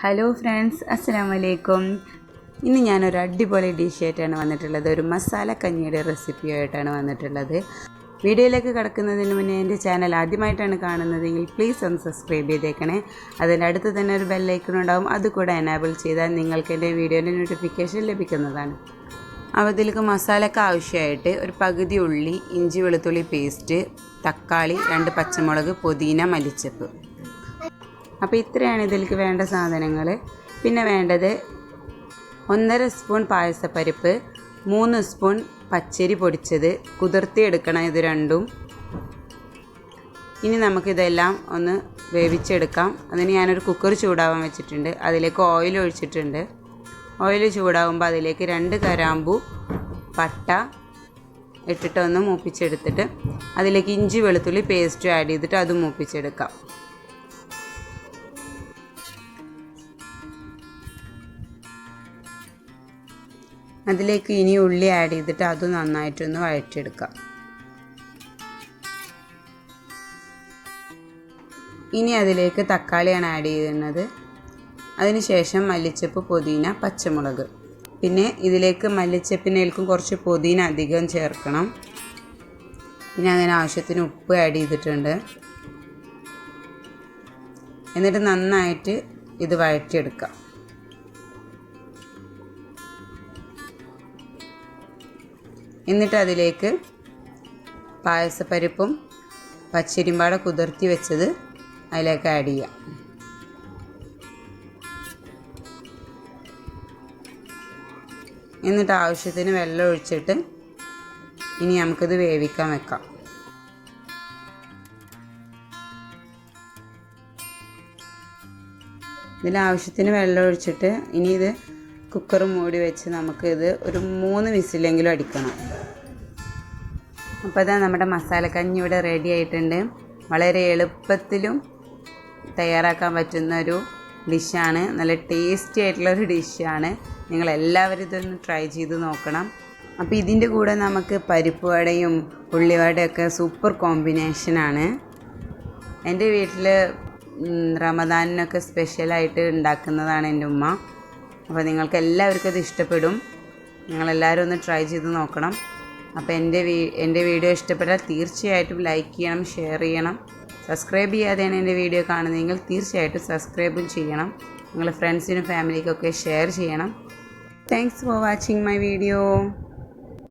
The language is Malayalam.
ഹലോ ഫ്രണ്ട്സ് അസ്സാം വലൈക്കും ഇന്ന് ഞാനൊരു അടിപൊളി ഡിഷായിട്ടാണ് വന്നിട്ടുള്ളത്. ഒരു മസാല കഞ്ഞിയുടെ റെസിപ്പിയായിട്ടാണ് വന്നിട്ടുള്ളത്. വീഡിയോയിലേക്ക് കിടക്കുന്നതിന് മുന്നേ എന്റെ ചാനൽ ആദ്യമായിട്ടാണ് കാണുന്നതെങ്കിൽ പ്ലീസ് ഒന്ന് സബ്സ്ക്രൈബ് ചെയ്തേക്കണേ. അതിന്റെ അടുത്ത് തന്നെ ഒരു ബെല്ലൈക്കൺ ഉണ്ടാവും. അതുകൂടെ എനാബിൾ ചെയ്താൽ നിങ്ങൾക്ക് എന്റെ വീഡിയോന്റെ നോട്ടിഫിക്കേഷൻ ലഭിക്കുന്നതാണ്. അപ്പോൾ ഇതിലേക്ക് മസാലയ്ക്ക് ആവശ്യമായിട്ട് ഒരു പകുതി ഉള്ളി ഇഞ്ചി വെളുത്തുള്ളി പേസ്റ്റ് തക്കാളി രണ്ട് പച്ചമുളക് പുതിന മല്ലിച്ചപ്പ്. അപ്പോൾ ഇത്രയാണ് ഇതിലേക്ക് വേണ്ട സാധനങ്ങൾ പിന്നെ വേണ്ടത് ഒന്നര സ്പൂൺ പായസപ്പരിപ്പ് മൂന്ന് സ്പൂൺ പച്ചരി പൊടിച്ചത് കുതിർത്തിയെടുക്കണം ഇത് രണ്ടും. ഇനി നമുക്കിതെല്ലാം ഒന്ന് വേവിച്ചെടുക്കാം. അതിന് ഞാനൊരു കുക്കർ ചൂടാവാൻ വെച്ചിട്ടുണ്ട്. അതിലേക്ക് ഓയിൽ ഒഴിച്ചിട്ടുണ്ട്. ഓയിൽ ചൂടാവുമ്പോൾ അതിലേക്ക് രണ്ട് കരാമ്പു പട്ട ഇട്ടിട്ട് ഒന്ന് മൂപ്പിച്ചെടുത്തിട്ട് അതിലേക്ക് ഇഞ്ചി വെളുത്തുള്ളി പേസ്റ്റ് ആഡ് ചെയ്തിട്ട് അത് മൂപ്പിച്ചെടുക്കാം. അതിലേക്ക് ഇനി ഉള്ളി ആഡ് ചെയ്തിട്ട് അത് നന്നായിട്ടൊന്ന് വഴറ്റിയെടുക്കാം. ഇനി അതിലേക്ക് തക്കാളിയാണ് ആഡ് ചെയ്യുന്നത്. അതിനുശേഷം മല്ലിച്ചപ്പ് പുതിന പച്ചമുളക്. പിന്നെ ഇതിലേക്ക് മല്ലിച്ചപ്പിനേൽക്കും കുറച്ച് പുതിന അധികം ചേർക്കണം. പിന്നെ അതിന് ആവശ്യത്തിന് ഉപ്പ് ആഡ് ചെയ്തിട്ടുണ്ട്. എന്നിട്ട് നന്നായിട്ട് ഇത് വഴറ്റിയെടുക്കാം. എന്നിട്ട് അതിലേക്ക് പായസപ്പരിപ്പും പച്ചരിമ്പാട കുതിർത്തി വെച്ചത് അതിലേക്ക് ആഡ് ചെയ്യാം. എന്നിട്ട് ആവശ്യത്തിന് വെള്ളം ഒഴിച്ചിട്ട് ഇനി നമുക്കിത് വേവിക്കാൻ വെക്കാം. ഇതിൽ ആവശ്യത്തിന് വെള്ളം ഒഴിച്ചിട്ട് ഇനി ഇത് കുക്കർ മൂടി വെച്ച് നമുക്കിത് ഒരു മൂന്ന് വിസിലെങ്കിലും അടിക്കണം. അപ്പോൾ അതാ നമ്മുടെ മസാലക്കഞ്ഞി ഇവിടെ റെഡി ആയിട്ടുണ്ട്. വളരെ എളുപ്പത്തിലും തയ്യാറാക്കാൻ പറ്റുന്ന ഒരു ഡിഷാണ്. നല്ല ടേസ്റ്റി ആയിട്ടുള്ള ആയിട്ടുള്ളൊരു ഡിഷാണ്. നിങ്ങളെല്ലാവരും ഇതൊന്ന് ട്രൈ ചെയ്ത് നോക്കണം. അപ്പോൾ ഇതിന്റെ കൂടെ നമുക്ക് പരിപ്പ് വടയും ഉള്ളിവടയൊക്കെ സൂപ്പർ കോമ്പിനേഷനാണ് എന്റെ വീട്ടിൽ റമദാനിനൊക്കെ സ്പെഷ്യലായിട്ട് ഉണ്ടാക്കുന്നതാണ് എന്റെ ഉമ്മ. അപ്പോൾ നിങ്ങൾക്ക് എല്ലാവർക്കും അത് ഇഷ്ടപ്പെടും. നിങ്ങളെല്ലാവരും ഒന്ന് ട്രൈ ചെയ്ത് നോക്കണം. അപ്പോൾ എന്റെ വീ എന്റെ വീഡിയോ ഇഷ്ടപ്പെട്ടാൽ തീർച്ചയായിട്ടും ലൈക്ക് ചെയ്യണം ഷെയർ ചെയ്യണം. സബ്സ്ക്രൈബ് ചെയ്യാതെയാണ് എന്റെ വീഡിയോ കാണുന്നതെങ്കിൽ തീർച്ചയായിട്ടും സബ്സ്ക്രൈബും ചെയ്യണം. നിങ്ങളുടെ ഫ്രണ്ട്സിനും ഫാമിലിക്കൊക്കെ ഷെയർ ചെയ്യണം. Thanks for watching my video